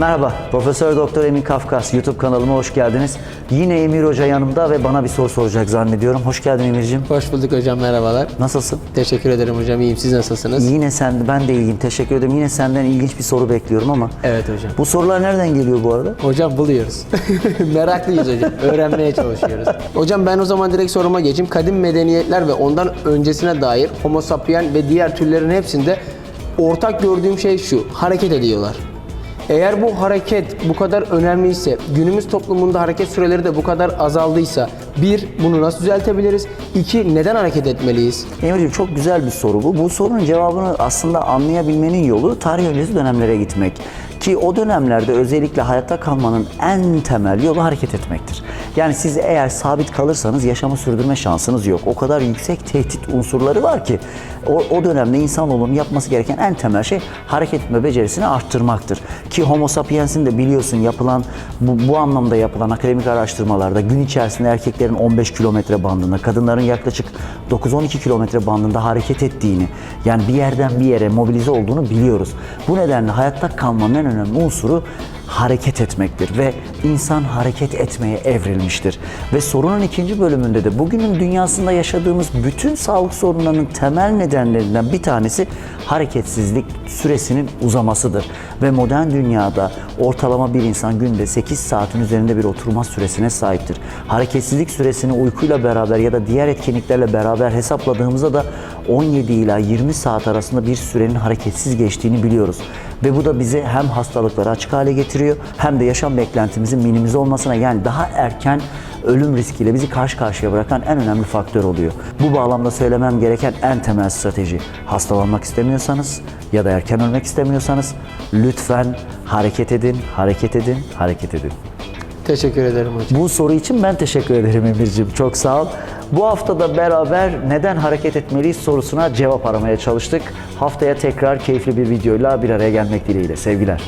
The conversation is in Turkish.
Merhaba, Profesör Doktor Emin Kafkas YouTube kanalıma hoş geldiniz. Yine Emir Hoca yanımda ve bana bir soru soracak zannediyorum. Hoş geldin Emir'cim. Hoş bulduk hocam merhabalar. Nasılsın? Teşekkür ederim hocam iyiyim siz nasılsınız? Yine sen, ben de iyiyim. Teşekkür ederim. Yine senden ilginç bir soru bekliyorum ama Evet hocam. bu sorular nereden geliyor bu arada? Hocam buluyoruz. Meraklıyız hocam. Öğrenmeye çalışıyoruz. Hocam ben o zaman direkt soruma geçeyim. Kadim medeniyetler ve ondan öncesine dair Homo sapien ve diğer türlerin hepsinde ortak gördüğüm şey şu. Hareket ediyorlar. Eğer bu hareket bu kadar önemliyse, günümüz toplumunda hareket süreleri de bu kadar azaldıysa, bir, bunu nasıl düzeltebiliriz? İki, neden hareket etmeliyiz? Emir'cim çok güzel bir soru bu. Bu sorunun cevabını aslında anlayabilmenin yolu tarih öncesi dönemlere gitmek. Ki o dönemlerde özellikle hayatta kalmanın en temel yolu hareket etmektir. Yani siz eğer sabit kalırsanız yaşamı sürdürme şansınız yok. O kadar yüksek tehdit unsurları var ki o, o dönemde insanoğlunun yapması gereken en temel şey hareket etme becerisini arttırmaktır. Ki Homo sapiens'in de biliyorsun yapılan bu, bu anlamda yapılan akademik araştırmalarda gün içerisinde erkeklerin 15 kilometre bandında, kadınların yaklaşık 9-12 kilometre bandında hareket ettiğini, yani bir yerden bir yere mobilize olduğunu biliyoruz. Bu nedenle hayatta kalmanın en önemli unsuru hareket etmektir ve insan hareket etmeye evrilmiştir. Ve sorunun ikinci bölümünde de bugünün dünyasında yaşadığımız bütün sağlık sorunlarının temel nedenlerinden bir tanesi hareketsizlik süresinin uzamasıdır. Ve modern dünyada ortalama bir insan günde 8 saatin üzerinde bir oturma süresine sahiptir. Hareketsizlik süresini uykuyla beraber ya da diğer etkinliklerle beraber hesapladığımızda da 17 ila 20 saat arasında bir sürenin hareketsiz geçtiğini biliyoruz. Ve bu da bizi hem hastalıklara açık hale getiriyor hem de yaşam beklentimizin minimize olmasına yani daha erken ölüm riskiyle bizi karşı karşıya bırakan en önemli faktör oluyor. Bu bağlamda söylemem gereken en temel strateji hastalanmak istemiyorsanız ya da erken ölmek istemiyorsanız lütfen hareket edin, hareket edin, hareket edin. Teşekkür ederim hocam. Bu soru için ben teşekkür ederim Emir'ciğim. Çok sağ ol. Bu hafta da beraber neden hareket etmeliyiz sorusuna cevap aramaya çalıştık. Haftaya tekrar keyifli bir videoyla bir araya gelmek dileğiyle. Sevgiler.